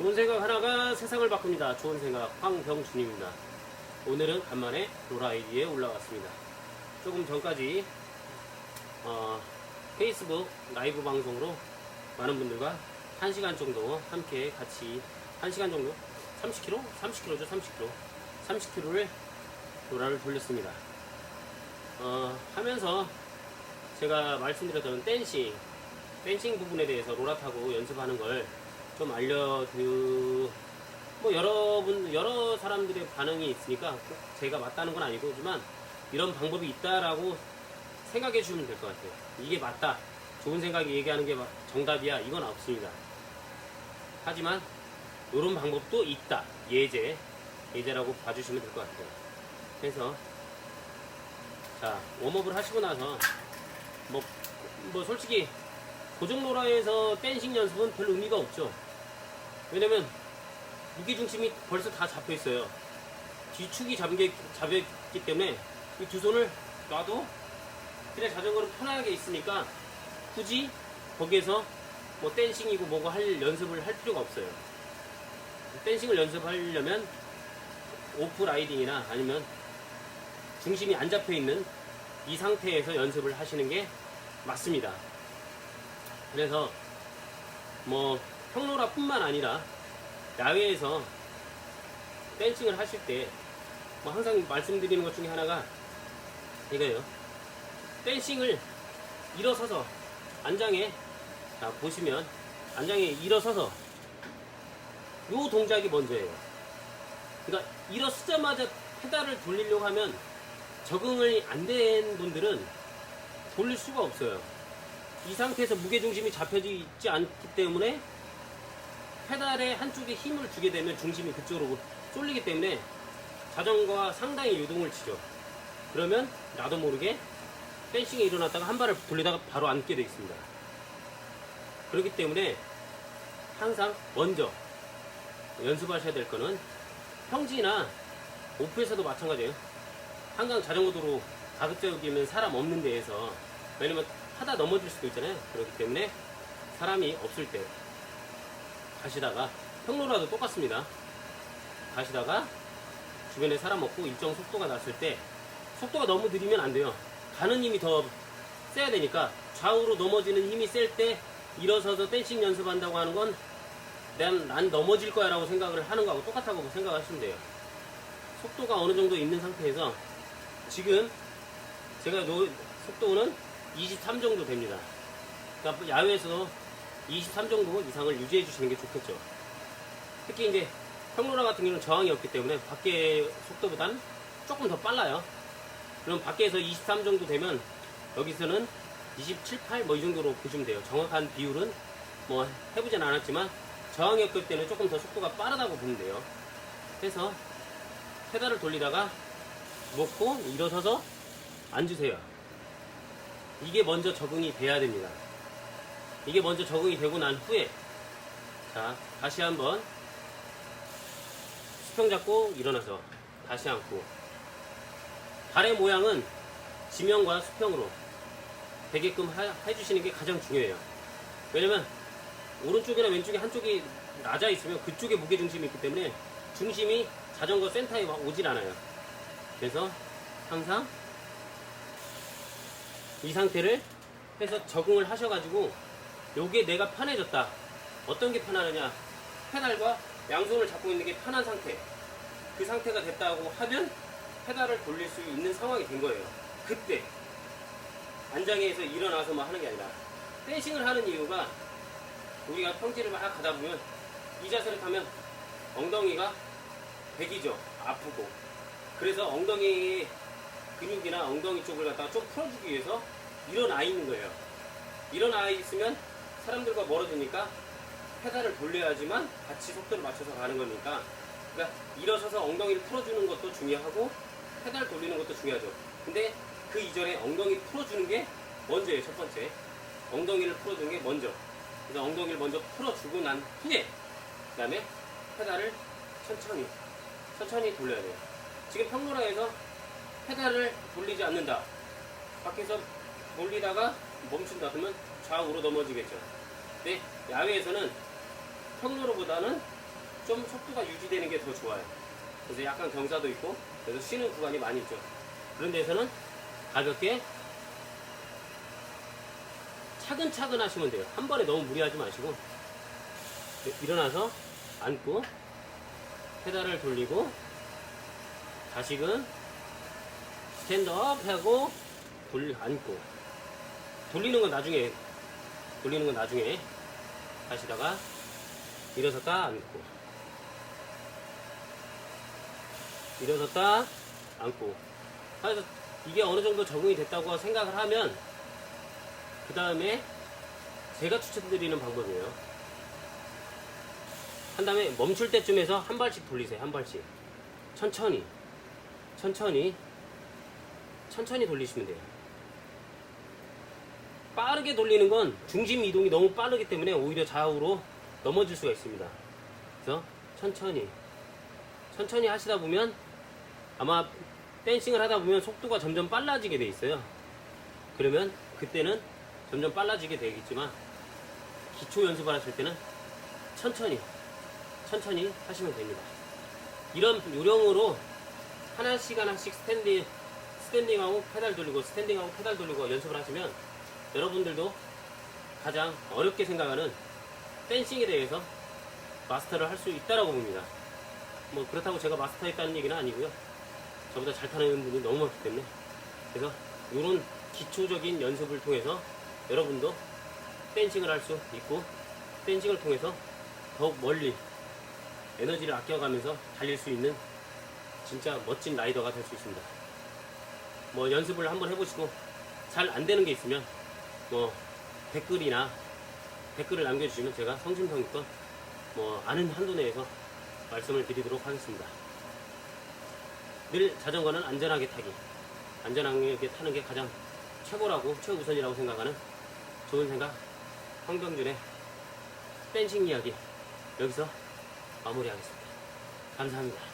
좋은 생각 하나가 세상을 바꿉니다. 좋은 생각 황병준입니다. 오늘은 간만에 로라이디에 올라왔습니다. 조금 전까지 어, 페이스북 라이브 방송으로 많은 분들과 1시간 정도 함께 같이 1시간 정도 30km? 30km죠 30km 30km를 로라를 돌렸습니다. 어, 하면서 제가 말씀드렸던 댄싱 댄싱 부분에 대해서 로라 타고 연습하는 걸 좀 알려드 뭐 여러분 여러 사람들의 반응이 있으니까 꼭 제가 맞다는 건 아니고지만 이런 방법이 있다라고 생각해 주면 될 것 같아요. 이게 맞다. 좋은 생각이 얘기하는 게 정답이야. 이건 없습니다. 하지만 이런 방법도 있다. 예제 예제라고 봐주시면 될 것 같아요. 그래서 자 웜업을 하시고 나서 뭐, 뭐 솔직히 고정로라에서 댄싱 연습은 별 의미가 없죠. 왜냐면 무게중심이 벌써 다 잡혀 있어요. 뒤축이 잡게, 잡혔기 때문에 이 두 손을 놔도 그냥 자전거는 편하게 있으니까 굳이 거기에서 뭐 댄싱이고 뭐고 할 연습을 할 필요가 없어요. 댄싱을 연습하려면 오프 라이딩이나 아니면 중심이 안 잡혀 있는 이 상태에서 연습을 하시는 게 맞습니다. 그래서 뭐 평로라뿐만 아니라 야외에서 댄싱을 하실 때 뭐 항상 말씀드리는 것 중에 하나가 이거예요. 댄싱을 일어서서 안장에 자 보시면 안장에 일어서서 요 동작이 먼저예요. 그러니까 일어서자마자 페달을 돌리려고 하면 적응을 안 된 분들은 돌릴 수가 없어요. 이 상태에서 무게중심이 잡혀져 있지 않기 때문에 페달의 한쪽에 힘을 주게 되면 중심이 그쪽으로 쏠리기 때문에 자전거가 상당히 유동을 치죠. 그러면 나도 모르게 댄싱에 일어났다가 한 발을 돌리다가 바로 앉게 되어 있습니다. 그렇기 때문에 항상 먼저 연습하셔야 될 거는 평지나 오프에서도 마찬가지예요. 한강 자전거 도로 가급적이면 사람 없는 데에서 왜냐면 하다 넘어질 수도 있잖아요. 그렇기 때문에 사람이 없을 때 가시다가 평로라도 똑같습니다. 가시다가 주변에 사람 없고 일정 속도가 났을 때 속도가 너무 느리면 안 돼요. 가는 힘이 더 세야 되니까 좌우로 넘어지는 힘이 셀 때 일어서서 댄싱 연습한다고 하는 건 난, 난 넘어질 거야 라고 생각을 하는 거하고 똑같다고 생각하시면 돼요. 속도가 어느 정도 있는 상태에서 지금 제가 노, 속도는 23 정도 됩니다. 그러니까 야외에서 23 정도 이상을 유지해 주시는 게 좋겠죠. 특히 이제 평로라 같은 경우는 저항이 없기 때문에 밖에 속도보단 조금 더 빨라요. 그럼 밖에서 23 정도 되면 여기서는 27, 8 뭐 이 정도로 보시면 돼요. 정확한 비율은 뭐 해보진 않았지만 저항이 없을 때는 조금 더 속도가 빠르다고 보면 돼요. 그래서 페달을 돌리다가 놓고 일어서서 앉으세요. 이게 먼저 적응이 돼야 됩니다. 이게 먼저 적응이 되고 난 후에 자 다시 한번 수평 잡고 일어나서 다시 앉고 발의 모양은 지면과 수평으로 되게끔 하- 해주시는 게 가장 중요해요. 왜냐면 오른쪽이나 왼쪽에 한쪽이 낮아 있으면 그쪽에 무게 중심이 있기 때문에 중심이 자전거 센터에 막 오질 않아요. 그래서 항상 이 상태를 해서 적응을 하셔가지고 요게 내가 편해졌다. 어떤 게 편하느냐? 페달과 양손을 잡고 있는 게 편한 상태. 그 상태가 됐다고 하면 페달을 돌릴 수 있는 상황이 된 거예요. 그때 안장에서 일어나서 뭐 하는 게 아니라 댄싱을 하는 이유가 우리가 평지를 막 가다 보면 이 자세를 타면 엉덩이가 백이죠. 아프고. 그래서 엉덩이 근육이나 엉덩이 쪽을 갖다가 좀 풀어주기 위해서 일어나 있는 거예요. 일어나 있으면 사람들과 멀어지니까 페달을 돌려야지만 같이 속도를 맞춰서 가는 거니까 그러니까 일어서서 엉덩이를 풀어주는 것도 중요하고 페달 돌리는 것도 중요하죠. 근데 그 이전에 엉덩이 풀어주는 게 먼저예요. 첫 번째. 엉덩이를 풀어주는 게 먼저. 그래서 엉덩이를 먼저 풀어주고 난 후에 그 다음에 페달을 천천히 천천히 돌려야 돼요. 지금 평로라에서 페달을 돌리지 않는다. 밖에서 돌리다가 멈춘다 그러면 좌우로 넘어지겠죠. 근데 야외에서는 평로로보다는 좀 속도가 유지되는 게 더 좋아요. 그래서 약간 경사도 있고 그래서 쉬는 구간이 많이 있죠. 그런 데서는 가볍게 차근차근 하시면 돼요. 한 번에 너무 무리하지 마시고 네, 일어나서 앉고 페달을 돌리고 다시금 스탠드업 하고 돌 앉고 돌리는 건 나중에 돌리는 건 나중에 하시다가 일어섰다 앉고. 일어섰다 앉고. 그래서 이게 어느 정도 적응이 됐다고 생각을 하면 그 다음에 제가 추천드리는 방법이에요. 한 다음에 멈출 때쯤에서 한 발씩 돌리세요 한 발씩. 천천히. 천천히. 천천히 돌리시면 돼요 빠르게 돌리는 건 중심 이동이 너무 빠르기 때문에 오히려 좌우로 넘어질 수가 있습니다. 그래서 천천히 천천히 하시다 보면 아마 댄싱을 하다 보면 속도가 점점 빨라지게 돼 있어요. 그러면 그때는 점점 빨라지게 되겠지만 기초 연습을 하실 때는 천천히 천천히 하시면 됩니다. 이런 요령으로 하나씩 하나씩 스탠딩, 스탠딩하고 페달 돌리고 스탠딩하고 페달 돌리고 연습을 하시면 여러분들도 가장 어렵게 생각하는 댄싱에 대해서 마스터를 할 수 있다라고 봅니다. 뭐 그렇다고 제가 마스터했다는 얘기는 아니고요. 저보다 잘 타는 분이 너무 많기 때문에 그래서 이런 기초적인 연습을 통해서 여러분도 댄싱을 할 수 있고 댄싱을 통해서 더욱 멀리 에너지를 아껴가면서 달릴 수 있는 진짜 멋진 라이더가 될 수 있습니다. 뭐 연습을 한번 해보시고 잘 안 되는 게 있으면 뭐 댓글이나 댓글을 남겨주시면 제가 성심성의껏 뭐 아는 한도 내에서 말씀을 드리도록 하겠습니다. 늘 자전거는 안전하게 타기, 안전하게 타는 게 가장 최고라고 최우선이라고 생각하는 좋은 생각 황병준의 댄싱 이야기 여기서 마무리하겠습니다. 감사합니다.